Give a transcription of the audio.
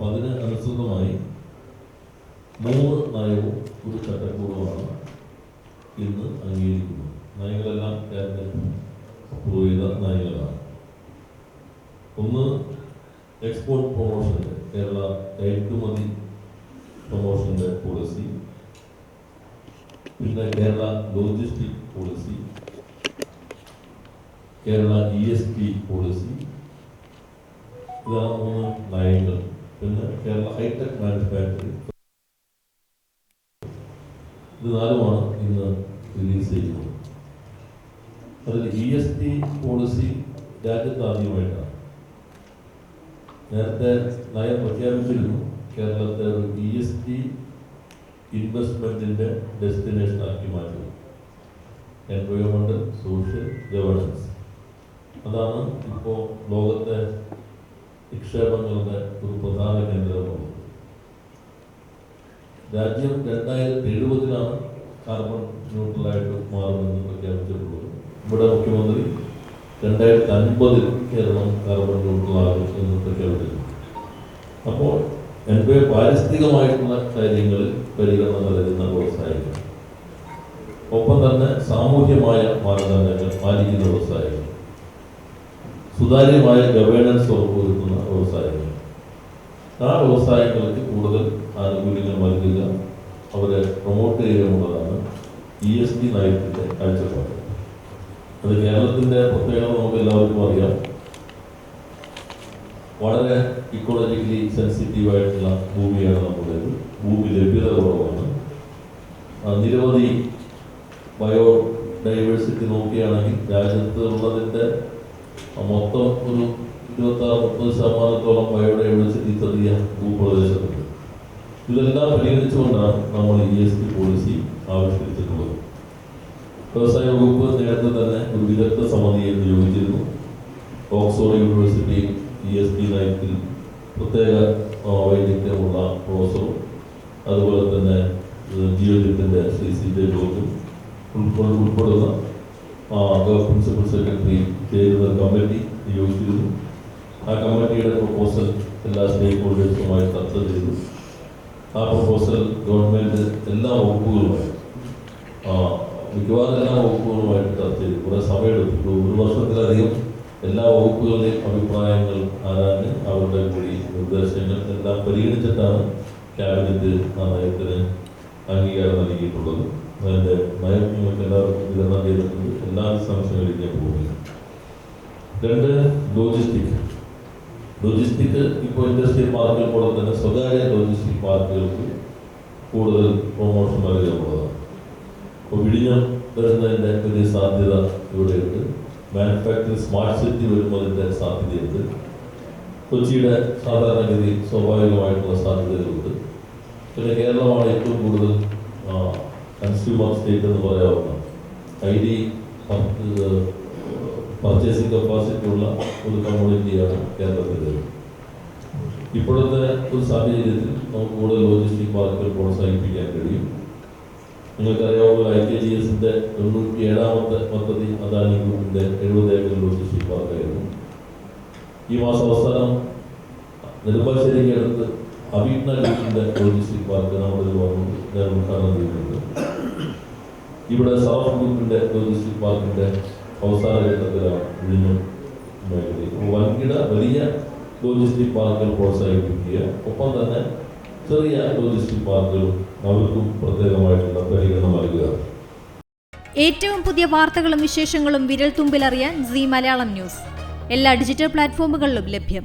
അപ്പം അതിന് അനുസൃതമായി മൂന്ന് നയവും ഒരു ചട്ടക്കൂടുമാണ് ഇന്ന് അംഗീകരിക്കുന്നത്. നയങ്ങളെല്ലാം കേരളത്തിൽ ചെയ്ത നയങ്ങളാണ്. ഒന്ന് എക്സ്പോർട്ട് പ്രൊമോഷന്റെ കേരള കയറ്റുമതി പ്രൊമോഷന്റെ പോളിസി പിന്നെ Kerala logistic policy Kerala E S T policy ഇതാണ് മൂന്ന് നയങ്ങൾ. പിന്നെ കേരള ഹൈടെക് മാനുഫാക്ചറിംഗ് ഇത് നാലുമാണ് ഇന്ന് റിലീസ് ചെയ്യുന്നത്. അതിൽ ജി എസ് ടി പോളിസി രാജ്യത്ത് ആദ്യമായിട്ടാണ്. നേരത്തെ നയം പ്രഖ്യാപിച്ചിരുന്നു കേരളത്തെ ഒരു ജി എസ് ടി ഇൻവെസ്റ്റ്മെന്റിന്റെ ഡെസ്റ്റിനേഷൻ ആക്കി മാറ്റും എൻവയോൺമെന്റ് സോഷ്യൽ ഗവേണൻസ് അതാണ് ഇപ്പോൾ ലോകത്തെ നിക്ഷേപങ്ങളുടെ ഒരു പ്രധാന കേന്ദ്രമാണ്. രാജ്യം രണ്ടായിരത്തി എഴുപതിലാണ് കാർബൺ ന്യൂട്രലായിട്ട് മാറുമെന്ന് പ്രഖ്യാപിച്ചിട്ടുള്ളത്. ഇവിടെ മുഖ്യമന്ത്രി രണ്ടായിരത്തി അൻപതിൽ കേരളം കാർബൺ ന്യൂട്രലാകും എന്ന് പ്രഖ്യാപിച്ചിരുന്നു. അപ്പോൾ എന്റെ പാരിസ്ഥിതികമായിട്ടുള്ള കാര്യങ്ങളിൽ പരിഗണന നൽകുന്ന വ്യവസായികൾ ഒപ്പം തന്നെ സാമൂഹ്യമായ മാനദണ്ഡങ്ങൾ പാലിക്കുന്ന വ്യവസായികൾ സുതാര്യമായ ഗവേണൻസ് ഉറപ്പുവരുത്തുന്ന വ്യവസായങ്ങൾ. ആ വ്യവസായങ്ങൾക്ക് കൂടുതൽ ആനുകൂല്യങ്ങൾ നൽകുക അവരെ പ്രൊമോട്ട് ചെയ്യുക എന്നുള്ളതാണ് ഇ എസ് ടി നയത്തിന്റെ കാഴ്ചപ്പാട്. അത് കേരളത്തിന്റെ പ്രത്യേകത നമുക്ക് എല്ലാവർക്കും അറിയാം. വളരെ ഇക്കോളജിക്കലി സെൻസിറ്റീവ് ആയിട്ടുള്ള ഭൂമിയാണ് നമ്മുടേത് ഭൂമി ലഭ്യത കുറവാണ്. നിരവധി ബയോ ഡൈവേഴ്സിറ്റി നോക്കുകയാണെങ്കിൽ രാജ്യത്ത് ഉള്ളതിന്റെ മൊത്തം ഒരു ഇരുപത്തി ആറ് മുപ്പത് ശതമാനത്തോളം ബയോഡൈവേഴ്സിറ്റി ചെറിയ ഭൂപ്രദേശത്തുണ്ട്. ഇതെല്ലാം പരിഗണിച്ചുകൊണ്ടാണ് നമ്മൾ ഇ എസ് ടി പോളിസി ആവിഷ്കരിച്ചിട്ടുള്ളത്. വ്യവസായ വകുപ്പ് നേരത്തെ തന്നെ ഒരു വിദഗ്ധ സമിതിയെ നിയോഗിച്ചിരുന്നു. Oxford University E S T നയത്തിൽ പ്രത്യേക വൈദഗ്ധ്യമുള്ള പ്രൊഫസറും അതുപോലെ തന്നെ ജിയോജിത്തിന്റെ ശ്രീ സി ജെ ജോർജും ഉൾപ്പെടെ ഉൾപ്പെടുന്ന പ്രിൻസിപ്പൽ സെക്രട്ടറി ചേരുന്ന കമ്മിറ്റി നിയോഗിച്ചിരുന്നു. ആ കമ്മിറ്റിയുടെ പ്രപ്പോസൽ എല്ലാ സ്റ്റേക്ക് ഹോൾഡേഴ്സുമായി ചർച്ച ചെയ്തു. ആ പ്രപ്പോസൽ ഗവൺമെന്റ് എല്ലാ വകുപ്പുകളുമായി മിക്കവാറും എല്ലാ വകുപ്പുകളുമായിട്ട് ചർച്ച ചെയ്തു. കുറേ സമയമെടുത്തു ഒരു വർഷത്തിലധികം എല്ലാ വകുപ്പുകളുടെയും അഭിപ്രായങ്ങൾ ആരാഞ്ഞ് അവരുടെ കൂടി നിർദ്ദേശങ്ങൾ എല്ലാം പരിഗണിച്ചിട്ടാണ് ക്യാബിനറ്റ് ആ നയത്തിന് അംഗീകാരം നൽകിയിട്ടുള്ളത്. അതിന്റെ നിങ്ങൾക്ക് എല്ലാവർക്കും വിതരണം ചെയ്തിട്ടുണ്ട് എല്ലാ സംശയങ്ങളിലേക്ക് ഞാൻ പോകുന്നില്ല രണ്ട് ലോജിസ്റ്റിക് ലോജിസ്റ്റിക് ഇപ്പോൾ ഇൻഡസ്ട്രിയൽ പാർക്കുകൾ പോലെ തന്നെ സ്വകാര്യ ലോജിസ്റ്റിക് പാർക്കുകൾക്ക് കൂടുതൽ പ്രൊമോഷൻ നൽകാനുള്ളതാണ്. അപ്പോൾ വിഴിഞ്ഞം വരുന്നതിന്റെ വലിയ സാധ്യത ഇവിടെയുണ്ട്. മാനുഫാക്ചറിംഗ് സ്മാർട്ട് സിറ്റി വരുന്നതിന്റെ സാധ്യതയുണ്ട്. കൊച്ചിയുടെ സാധാരണഗതി സ്വാഭാവികമായിട്ടുള്ള സാധ്യതകളുണ്ട്. പിന്നെ കേരളമാണ് ഏറ്റവും കൂടുതൽ കൺസ്യൂമർ സ്റ്റേറ്റ് എന്ന് പറയാവുന്ന ഐ ഡി പർച്ചേസിംഗ് കപ്പാസിറ്റി ഉള്ള ഒരു കമ്മ്യൂണിറ്റിയാണ് കേരളത്തിന്റെ ഇപ്പോഴത്തെ ഒരു സാഹചര്യത്തിൽ നമുക്ക് കൂടുതൽ ലോജിസ്റ്റിക് പാർക്കുകൾ പ്രോത്സാഹിപ്പിക്കാൻ കഴിയും. നിങ്ങൾക്കറിയാവുന്ന ഐ കെ ജി എസിന്റെ തൊണ്ണൂറ്റി ഏഴാമത്തെ പദ്ധതി അദാനി ഗ്രൂപ്പിന്റെ എഴുപത് ഏക്കർ ലോജിസ്റ്റിക് പാർക്കായിരുന്നു ഈ മാസം അവസാനം നെടുമ്പാശ്ശേരിക്ക് അടുത്ത് അഭിജ്ഞ ഗ്രൂപ്പിന്റെ ലോജിസ്റ്റിക് പാർക്ക് നമ്മുടെ വന്നു ഉദ്ഘാടനം ചെയ്തിട്ടുണ്ട്. ഇവിടെ ഗ്രൂപ്പിന്റെ ലോജിസ്റ്റിക് പാർക്കിന്റെ അവസാന ഘട്ടത്തിലാണ് വൻകിട വലിയ ലോജിസ്റ്റിക് പാർക്കുകൾ പ്രോത്സാഹിപ്പിക്കുക. ഒപ്പം തന്നെ ചെറിയ ലോജിസ്റ്റിക് പാർക്കുകളും അവർക്കും പ്രത്യേകമായിട്ടുള്ള പരിഗണന നൽകുക. ഏറ്റവും പുതിയ വാർത്തകളും വിശേഷങ്ങളും വിരൽ തുമ്പിലറിയാൻ സി മലയാളം ന്യൂസ്. എല്ലാ ഡിജിറ്റൽ പ്ലാറ്റ്ഫോമുകളിലും ലഭ്യം.